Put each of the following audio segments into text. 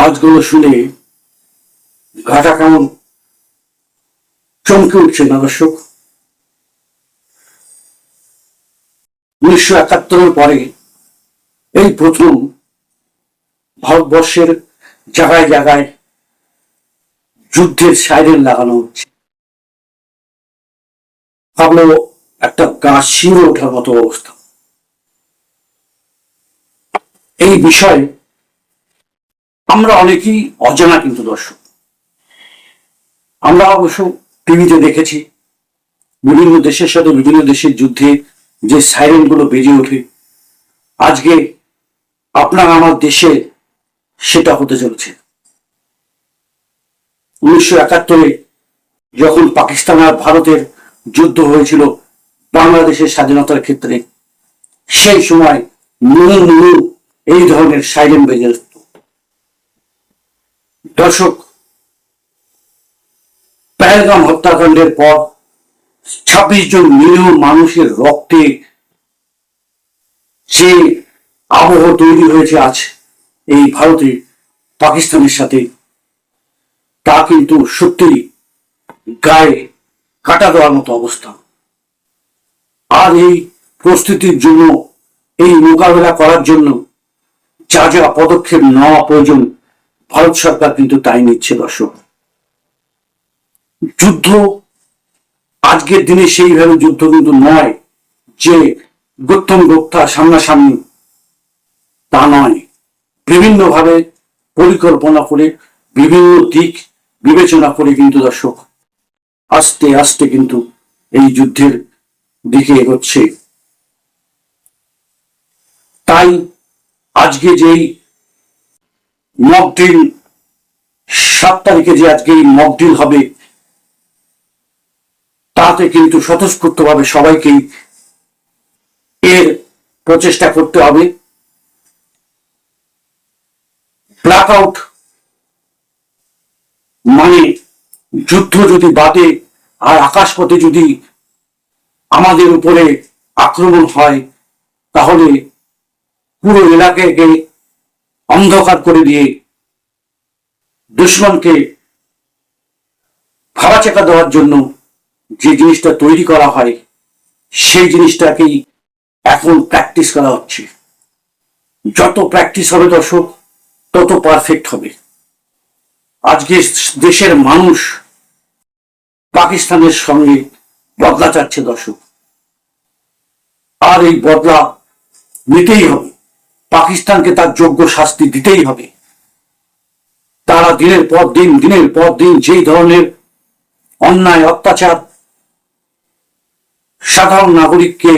আওয়াজগুলো শুনে ঘাটা কেমন চমকে উঠছে না, দর্শক? উনিশশো একাত্তরের পরে এই প্রথম ভারতবর্ষের জায়গায় জায়গায় যুদ্ধের সাইরেন লাগানো হচ্ছে। ভাবলো একটা গা শিউরে ওঠার মতো অবস্থা। এই বিষয়ে আমরা অনেকেই অজানা কিন্তু দর্শক। আমরা অবশ্য টিভিতে দেখেছি, বিভিন্ন দেশের সাথে বিভিন্ন দেশের যুদ্ধে যে সাইরেনগুলো বেজে ওঠে। আজকে আপনার আমার দেশে সেটা হতে চলেছে। উনিশশো একাত্তরে যখন পাকিস্তান আর ভারতের যুদ্ধ হয়েছিল বাংলাদেশের স্বাধীনতার ক্ষেত্রে, সেই সময় মুহু মুহু এই ধরনের সাইরেন বেজে দর্শক, পেহেলগাম হত্যাকাণ্ডের পর ছাব্বিশ জন নিরীহ মানুষের রক্তে যে আবহ তৈরি হয়েছে আজ এই ভারতে পাকিস্তানের সাথে, তা কিন্তু সত্যি গায়ে কাটা দেওয়ার মতো অবস্থা। আর এই প্রস্তুতির জন্য, এই মোকাবেলা করার জন্য যা যা পদক্ষেপ নেওয়া প্রয়োজন ভারত সরকার কিন্তু তাই নিচ্ছে দর্শক। যুদ্ধ আজকের দিনে সেইভাবে যুদ্ধ কিন্তু নয় যে গত্যম গোক্তা সামনাসামনি তা নয়। বিভিন্নভাবে পরিকল্পনা করে, বিভিন্ন দিক বিবেচনা করে কিন্তু দর্শক আস্তে আস্তে কিন্তু এই যুদ্ধের দিকে এগোচ্ছে। তাই আজকে যেই মকডিল সাত তারিখে যে আজকে এই মকডিল হবে, তাতে কিন্তু স্বতঃস্ফূর্তভাবে সবাইকেই এর প্রচেষ্টা করতে হবে। ব্ল্যাক আউট মানে যুদ্ধ যদি বাদে আর আকাশপথে যদি আমাদের উপরে আক্রমণ হয়, তাহলে পুরো এলাকাকে অন্ধকার করে দিয়ে দুশ্মনকে ভাবাচেকা দেওয়ার জন্য যে জিনিসটা তৈরি করা হয়, সেই জিনিসটাকেই এখন প্র্যাকটিস করা হচ্ছে। যত প্র্যাকটিস হবে দর্শক, তত পারফেক্ট হবে। আজকে দেশের মানুষ পাকিস্তানের সঙ্গে বদলা চাচ্ছে দর্শক। আর এই বদলা নিতেই হবে। পাকিস্তানকে তার যোগ্য শাস্তি দিতেই হবে। তারা দিনের পর দিন, দিনের পর দিন যেই ধরনের অন্যায়, অত্যাচার সাধারণ নাগরিককে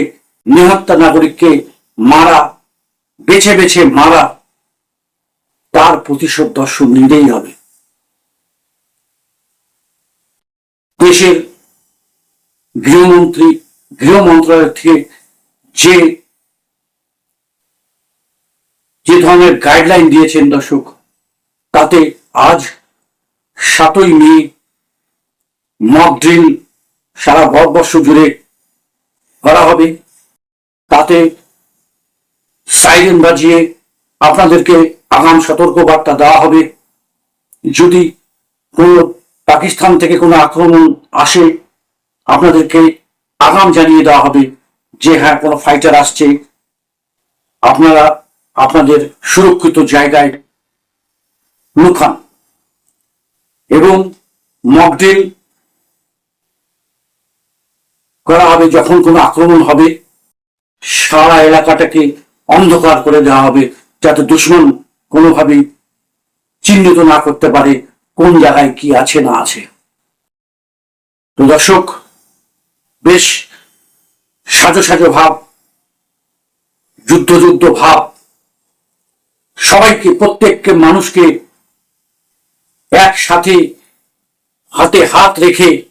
নিহত্তা নাগরিককে মারা, বেছে বেছে মারা, তার প্রতিশোধ দর্শন নিতেই হবে। দেশের গৃহমন্ত্রী, গৃহ মন্ত্রণালয় থেকে যে যে ধরনের গাইডলাইন দিয়েছেন দর্শক, তাতে আজ সাতই মে মক ড্রিল সারা ভারতবর্ষ জুড়ে করা হবে। তাতে সাইরেন বাজিয়ে আপনাদেরকে আগাম সতর্ক বার্তা দেওয়া হবে। যদি কোনো পাকিস্তান থেকে কোনো আক্রমণ আসে, আপনাদেরকে আগাম জানিয়ে দেওয়া হবে যে হ্যাঁ কোনো ফাইটার আসছে। আপনারা আপনাদের সুরক্ষিত জায়গায় লুকান এবং মকড্রিল করা হবে যখন কোনো আক্রমণ হবে, সারা এলাকাটাকে অন্ধকার করে দেওয়া হবে যাতে দুশ্মন কোনোভাবেই চিহ্নিত না করতে পারে কোন জায়গায় কি আছে না আছে। তো দর্শক, বেশ সাজো সাজো ভাব যুদ্ধ যুদ্ধ ভাব সবাইকে, প্রত্যেককে, মানুষকে একসাথে হাতে হাত রেখে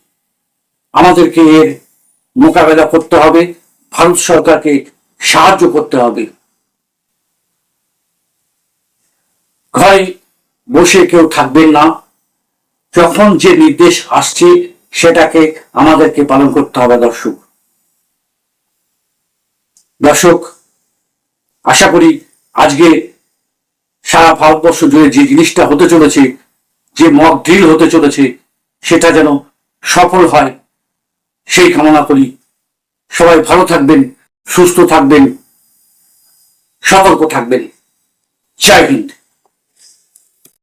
আমাদেরকে এর মোকাবেলা করতে হবে। ভারত সরকারকে সাহায্য করতে হবে। ঘরে বসে কেউ থাকবেন না। যখন যে নির্দেশ আসছে, সেটাকে আমাদেরকে পালন করতে হবে দর্শক। দর্শক, আশা করি আজকে সারা ভারতবর্ষ জুড়ে যে জিনিসটা হতে চলেছে, যে মক ড্রিল হতে চলেছে, সেটা যেন সফল হয়, সেই কামনা করি। সবাই ভালো থাকবেন, সুস্থ থাকবেন, সতর্ক থাকবেন। জয় হিন্দ।